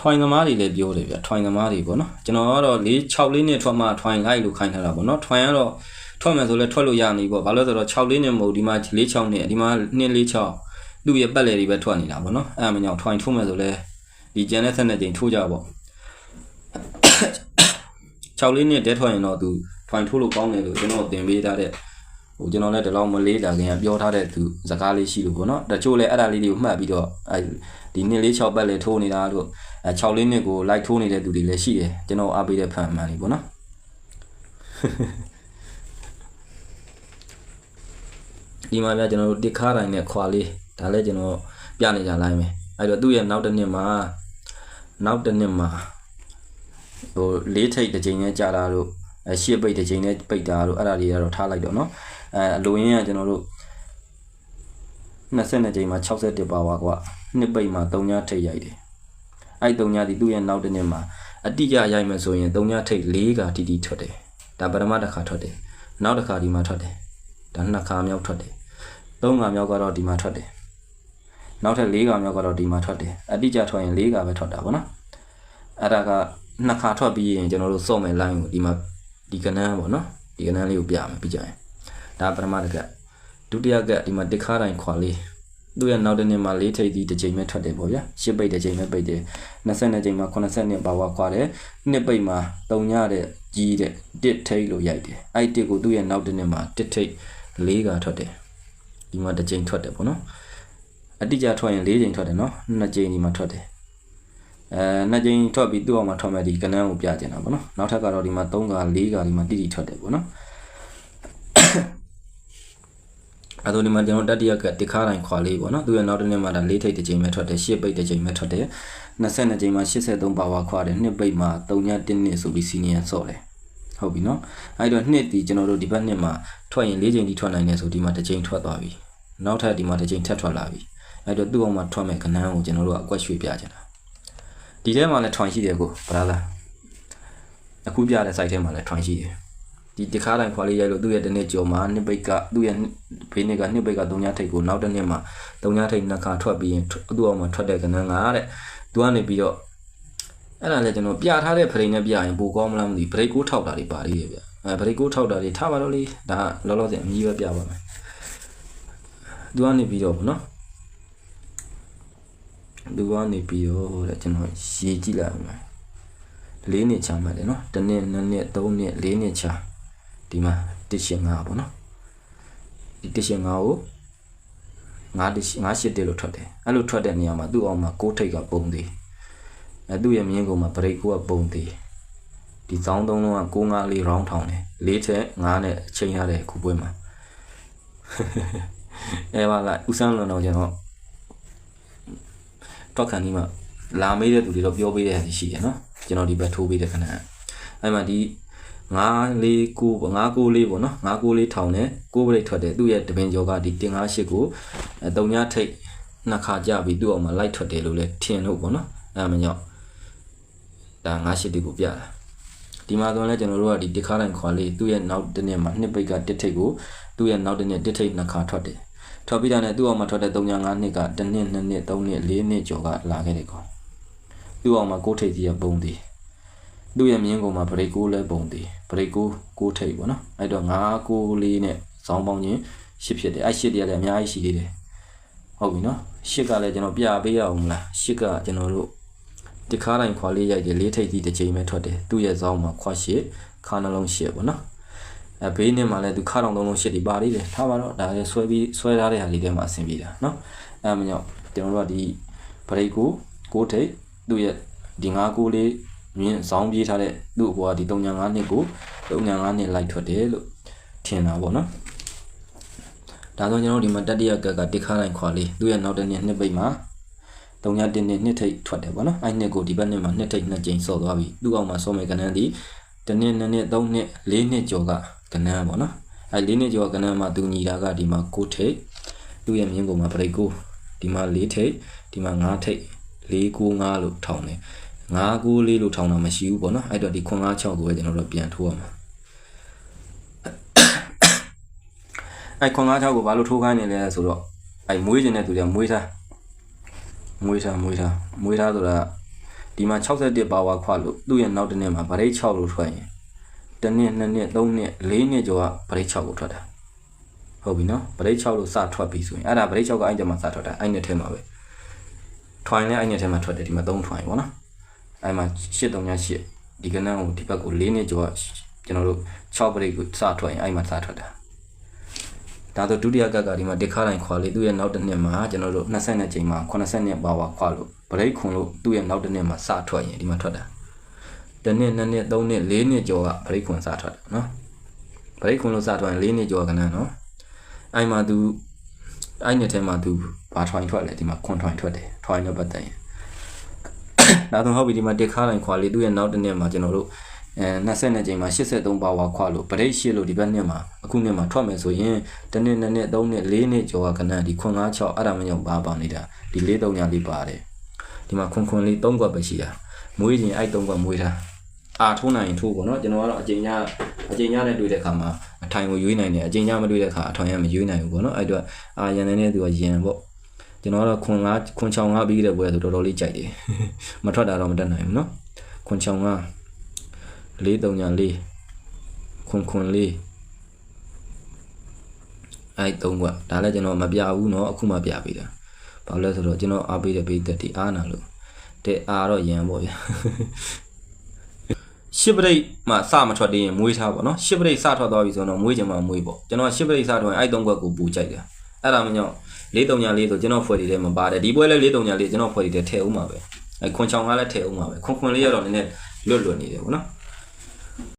ထွိုင်သမားတွေလည်းပြောတယ်ဗျထွိုင်သမားတွေပေါ့နော်ကျွန်တော်ကတော့၄6လေးနဲ့ထွက်မှထွိုင်လိုက်လို့ခိုင်းထားတာပေါ့နော်ထွိုင်ကတော့ထွက်မယ်ဆိုလဲထွက်လို့ရနေပေါ့ဘာလို့လဲဆိုတော့6လေးနဲ့မဟုတ်ဒီမှာ4 6နဲ့ဒီမှာ2 4 6သူ့ရဲ့ပတ်လည်တွေပဲထွက်နေတာပေါ့နော်အဲ့အမှကြောင့်ထွိုင်ထိုးမယ်ဆိုလဲဒီကျန်တဲ့ဆက်နဲ့ချိန်ထိုးကြပေါ့6လေးနဲ့တဲထွက်ရင်တော့သူထွိုင်ထိုးလို့ကောင်းတယ်လို့ကျွန်တော်သင်ပေးထားတဲ့ ဟိုကျွန်တော်လည်းဒီလောက်မလေးလာခင်ကပြောထားတဲ့သူစကားလေးရှိလို့ပေါ့နော်တချို့လည်းအဲ့ဒါလေးတွေကိုမှတ်ပြီးတော့အဲဒီနှစ်လေး6ပတ်လေထိုးနေတာတို့အဲ6လေးနှစ်ကိုလိုက်ထိုးနေတဲ့သူတွေလည်းရှိတယ်ကျွန်တော်အားပေးတဲ့ဖန်မှန်လေးပေါ့နော်ဒီမှာပြကျွန်တော်တို့တစ်ခါတိုင်းနဲ့ခွာလေးဒါလည်းကျွန်တော်ပြနေကြလိုက်မယ်အဲ့တော့သူ့ရဲ့နောက်တစ်နှစ်မှာနောက်တစ်နှစ်မှာဟိုလေးထိတ်တစ်ချိန်နဲ့ကြာတာတို့အဲ ရှစ်ပိတ်တစ်ချိန်နဲ့ပိတ်တာတို့အဲ့ဒါတွေကတော့ထားလိုက်တော့เนาะအဲအလိုရင်းကကျွန်တော်တို့20ချိန်မှာ61ပါပါကွာနှစ်ပိတ်မှာ3ညထိတ်ရိုက်တယ်အဲ့3ညဒီသူ့ရဲ့နောက်တစ်နှစ်မှာအတိအကျရိုက်မယ်ဆိုရင်3ညထိတ်4ကတီတီထွက်တယ်ဒါပထမတစ်ခါထွက်တယ်နောက်တစ်ခါဒီမှာထွက်တယ်ဒါနှစ်ခါမြောက်ထွက်တယ်သုံးခါမြောက်ကတော့ဒီမှာထွက်တယ်နောက်ထပ်၄ခါမြောက်ကတော့ဒီမှာထွက်တယ်အတိအကျထွက်ရင်၄ခါပဲထွက်တာပေါ့နော်အဲ့ဒါကနှစ်ခါထွက်ပြီးရင်ကျွန်တော်တို့စော့မယ် line ကိုဒီမှာ ဒီကနန်းပေါ့နော်ဒီကနန်းလေးကိုပြမယ်ပြီးကြရင်ဒါပထမတစ်ကဒုတိယကဒီမှာတစ်ခါတိုင်းခွာလေးသူ့ရဲ့နောက်တစ်နေ့မှာ၄ထိပ်သီးတစ်ချိန်ပဲထွက်တယ်ပေါ့ဗျာရှစ်ပိတ်တစ်ချိန်ပဲပိတ်တယ်20ချိန်မှာ80နှစ်ပါဝါခွာတယ်နှစ်ပိတ်မှာ3ညတဲ့ကြီးတဲ့တစ်ထိပ်လို့ရိုက်တယ်အဲ့တစ်ကိုသူ့ရဲ့နောက်တစ်နေ့မှာတစ်ထိပ်၄ကထွက်တယ်ဒီမှာတစ်ချိန်ထွက်တယ်ပေါ့နော်အတိအကျထွက်ရင်၄ချိန်ထွက်တယ်နော်နှစ်ချိန်ဒီမှာထွက်တယ် အဲနှစ်ချိန်ထွက်ပြီးသူ့အောင်မှာထွက်မဲ့ဒီကနန်းကိုပြကျင်တာပေါ့နော်နောက်ထပ်ကတော့ဒီမှာ3က4ကဒီမှာတိတိထွက်တယ်ပေါ့နော်အဲဒါဒီမှာကျွန်တော်တတိယကတခါတိုင်းခွာလေးပေါ့နော်သူရဲ့နောက်တစ်နေ့မှာဒါ၄ထိပ်တစ်ချိန်ပဲထွက်တယ်၈ပိတ်တစ်ချိန်ပဲထွက်တယ်22ချိန်မှာ83ပါဝါခွာတယ်2ပိတ်မှာ3ည1နှစ်ဆိုပြီးစီနီယံဆော့တယ်ဟုတ်ပြီနော်အဲ့တော့နှစ်ဒီကျွန်တော်တို့ဒီဘက်နှစ်မှာထွက်ရင်၄ချိန်ထိထွက်နိုင်တယ်ဆိုဒီမှာတစ်ချိန်ထွက်သွားပြီနောက်ထပ်ဒီမှာတစ်ချိန်ထပ်ထွက်လာပြီအဲ့တော့သူ့အောင်မှာထွက်မဲ့ခဏန်းကိုကျွန်တော်တို့ကအကွက်ရွှေ့ပြချင်တာ ဒီထဲမှာလည်းထွန်ရှိတယ်ကိုဗလားလားအခုပြတဲ့ site ထဲမှာလည်းထွန်ရှိတယ်ဒီတခါတိုင်းခွာလေးရိုက်လို့သူ့ရဲ့တစ်နှစ်ကျော်မှာနှစ်ပိတ်ကသူ့ရဲ့ဘေးနှစ်ကနှစ်ပိတ်က3ညထိပ်ကိုနောက်တစ်နှစ်မှာ3ညထိပ်နှစ်ခါထွက်ပြီးရင်သူ့အောင်မှာထွက်တဲ့ကဏ္ဍကတဲ့သူကနေပြီးတော့အဲ့ဒါလည်းကျွန်တော်ပြထားတဲ့ဖရိန်နဲ့ပြရင်ပိုကောင်းမလားမသိဘရိတ်ကိုထောက်တာတွေပါသေးတယ်ဗျအဲဘရိတ်ကိုထောက်တာတွေထားပါတော့လေဒါလောလောဆယ်အမြည်ပဲပြပါမယ်သူကနေပြီးတော့ဗောနော် သူကနေပြီးတော့တဲ့ကျွန်တော်ရေးကြည့်လိုက်အောင်လေးနှစ်ချမှတ်တယ်နော်တစ်နှစ်နှစ်နှစ်သုံးနှစ်လေးနှစ်ချဒီမှာတစ်ရှင်ငါပေါ့နော်ဒီတစ်ရှင်ငါကိုငါတစ်ငါရှစ်တက်လို့ထွက်တယ်အဲ့လိုထွက်တဲ့နေရာမှာသူ့အောင်မှာကိုးထိတ်ကပုံသေးအဲသူ့ရဲ့မြင်းကုန်မှာဗရိတ်ကိုကပုံသေးဒီစောင်းသုံးလုံးကကိုးငါလေး round ထောင်တယ်လေးချက်ငါးနဲ့အချိန်ရတယ်ခုပွဲမှာအဲပါကဦးစန်းလွန်တော့ကျွန်တော် တော့ခံဒီမှာလာမေးတဲ့သူတွေတော့ပြောပေးတဲ့ဟာရှိရနော်ကျွန်တော်ဒီဘက်ထိုးပေးတဲ့ခဏအဲ့မှာဒီ9 4 9 9 9လေးပေါ့နော်9 9လေးထောင်တယ်9ပရိတ်ထွက်တယ်သူ့ရဲ့တပင်ကျော်ကဒီတင်58ကို3ညထိတ်နှစ်ခါကြပြီးသူ့အောင်မှာလိုက်ထွက်တယ်လို့လဲထင်လို့ပေါ့နော်အဲ့မှာညောက်ဒါ58ဒီကိုပြတာဒီမှာဆိုရင်လည်းကျွန်တော်တို့ကဒီတစ်ခါတိုင်းခွာလေးသူ့ရဲ့နောက်တစ်နေ့မှာနှစ်ပိတ်ကတစ်ထိတ်ကိုသူ့ရဲ့နောက်တစ်နေ့တစ်ထိတ်နှစ်ခါထွက်တယ် ထွက်ပြီးတာနဲ့သူ့အောင်မှာထွက်တဲ့3ည5နှစ်ကတစ်နှစ်2နှစ်3နှစ်4နှစ်ကျော်ကလာခဲ့တယ်ကောသူ့အောင်မှာ6ထိတ်ကြီးကပုံသေးသူ့ရဲ့မြင်းကုန်မှာဗရိတ်ကိုလည်းပုံသေးဗရိတ်ကို6ထိတ်ပေါ့နော်အဲ့တော့9 9လေးနဲ့ဇောင်းပေါင်းချင်း10ဖြစ်တယ်အဲ့10တရားလည်းအများကြီးရှိသေးတယ်ဟုတ်ပြီနော်10ကလည်းကျွန်တော်ပြပေးရအောင်မလား10ကကျွန်တော်တို့တခါတိုင်းခွာလေးရိုက်တယ်လေးထိပ်ကြီးတစ်ချိန်ပဲထွက်တယ်သူ့ရဲ့ဇောင်းမှာခွာရှစ်ခါနှလုံးရှစ်ပေါ့နော် အဲဘေးနဲ့မှလည်းသူခါတောင်သုံးလုံးရှစ်ဒီပါလေးတယ်ထားပါတော့ဒါလည်းဆွဲပြီးဆွဲထားတဲ့ဟာလေးထဲမှာအဆင်ပြေတာနော်အဲမညော့ကျွန်တော်တို့ကဒီဗရိတ်ကိုကိုထိပ်သူ့ရဲ့ဒီငါးကိုလေးမြင်းဇောင်းပြေးထားတဲ့သူ့အပေါ်ကဒီ3.5နှစ်ကို3.5နှစ်လိုက်ထွက်တယ်လို့ထင်တာပေါ့နော်ဒါဆိုကျွန်တော်ဒီမှာတတိယကက်ကတစ်ခါတိုင်းခွာလေးသူ့ရဲ့နောက်တစ်နှစ်နှစ်ပိတ်မှာ3ည1နှစ်နှစ်ထိတ်ထွက်တယ်ပေါ့နော်အဲ့နှစ်ကိုဒီဘက်နှစ်မှာနှစ်ထိတ်နှစ်ကြိမ်ဆော့သွားပြီသူ့အောက်မှာဆော့မယ်ကဏ္ဍဒီတစ်နှစ်နှစ်နှစ်3နှစ်4နှစ်ကျော်က ကဏ္ဍပေါ့နော်အဲ့4နှစ်ကျော်ကဏ္ဍမှာသူညီတာကဒီမှာ9ထိတ်သူ့ရဲ့မြင်းကုန်မှာပရိတ်ကိုဒီမှာ4ထိတ်ဒီမှာ5ထိတ်4 9 5လို့ထောင်းတယ်9 9လေးလို့ထောင်းတာမရှိဘူးပေါ့နော်အဲ့တော့ဒီ9 5 6ကိုပဲကျွန်တော်တို့ပြန်ထိုးရမှာအဲ့9 5 6ကိုဘာလို့ထိုးခိုင်းနေလဲဆိုတော့အဲ့မွေးခြင်းတဲ့သူတွေကမွေးထားမွေးထားမွေးထားမွေးထားဆိုတာဒီဒီမှာ61ပါဝါခွလို့သူ့ရဲ့နောက်တစ်နှစ်မှာဗရိတ်6လို့ထွက်ရင် တစ်နှစ်နှစ်နှစ်သုံးနှစ်လေးနှစ်ကျော်ကဗရိတ်6ကိုထွက်တာဟုတ်ပြီနော်ဗရိတ်6လို့စထွက်ပြီဆိုရင်အဲ့ဒါဗရိတ်6ကအဲ့ကြမှာစထွက်တာအဲ့နှစ်ထဲမှာပဲထွိုင်လည်းအဲ့နှစ်ထဲမှာထွက်တယ်ဒီမှာ3ထွိုင်ပေါ့နော်အဲ့မှာ8338ဒီကနန်းကိုဒီဘက်ကို၄နှစ်ကျော်ကကျွန်တော်တို့6ဗရိတ်ကိုစထွက်ရင်အဲ့မှာစထွက်တာဒါဆိုဒုတိယကတ်ကဒီမှာတစ်ခါတိုင်းခွာလေသူ့ရဲ့နောက်တစ်နှစ်မှာကျွန်တော်တို့20ချိန်မှာ80နှစ်ပါဝါခွာလို့ဗရိတ်ခွန်လို့သူ့ရဲ့နောက်တစ်နှစ်မှာစထွက်ရင်ဒီမှာထွက်တာ တစ်နှစ်နှစ်နှစ်သုံးနှစ်လေးနှစ်ကျော်ကဗရိတ်ခွန်စထွက်တာနော်ဗရိတ်ခွန်လို့စထွက်ရင်လေးနှစ်ကျော်ကနန်းနော်အဲ့မှာသူအဲ့နှစ်ထဲမှာသူဘာထွိုင်ထွက်လဲဒီမှာခွန်ထွိုင်ထွက်တယ်ထွိုင်နဲ့ပတ်သက်ရင်ဒါဆိုဟုတ်ပြီဒီမှာတစ်ခါတိုင်းခွာလေသူ့ရဲ့နောက်တစ်နှစ်မှာကျွန်တော်တို့အဲ20ချိန်မှာ83ပါဝါခွာလို့ဗရိတ်ရှိလို့ဒီဘက်နှစ်မှာအခုနှစ်မှာထွက်မယ်ဆိုရင်တစ်နှစ်နှစ်နှစ်သုံးနှစ်လေးနှစ်ကျော်ကကနန်းဒီခွန်96အဲ့ဒါမှမဟုတ်ဘာပါနေတာဒီလေးသုံးညာလေးပါတယ်ဒီမှာခွန်ခွန်လေး၃ခွက်ပဲရှိတာမွေးရင်အဲ့၃ခွက်မွေးတာ အာထိုးနိုင်ရင်ထိုးပေါ့နော်ကျွန်တော်ကတော့အချိန်ညအချိန်ညနဲ့တွေ့တဲ့အခါမှာအထိုင်ကိုရွေးနိုင်တယ်အချိန်ညမတွေ့တဲ့အခါအထိုင်ရမရွေးနိုင်ဘူးပေါ့နော်အဲ့တော့အာရန်နေနေသူကရန်ပေါ့ကျွန်တော်ကတော့ခွန်၅ခွန်6 5ပြီးတဲ့ပွဲဆိုတော်တော်လေးကြိုက်တယ်မထွက်တာတော့မတတ်နိုင်ဘူးနော်ခွန်6 5 လေး3ညာလေးခွန်ခွန်လေးအဲ့3ကွဒါလည်းကျွန်တော်မပြဘူးเนาะအခုမှပြပေးတာဘာလို့လဲဆိုတော့ကျွန်တော်အားပေးတဲ့ပိသက်ဒီအားနာလို့တဲ့အားတော့ရန်ပေါ့ဗျာ ရှစ်ပရိတ်မှစမထွက်သေးရင်မွေးထားပေါ့နော်ရှစ်ပရိတ်စထွက်သွားပြီဆိုတော့မွေးချင်မှမွေးပေါ့ကျွန်တော်ရှစ်ပရိတ်စထွက်ရင်အဲ့3ကွက်ကိုပူကြိုက်တယ်အဲ့ဒါမှကြောင့်လေး3ညာလေးဆိုကျွန်တော်ဖွဲ့တည်တယ်မပါတယ်ဒီပွဲလဲလေး3ညာလေးကျွန်တော်ဖွဲ့တည်တယ်ထည့်ဦးမှာပဲအဲ့ခွန်ချောင်ကလည်းထည့်ဦးမှာပဲခွန်ခွန်လေးရတော့နည်းနည်းလွတ်လွတ်နေတယ်ပေါ့နော်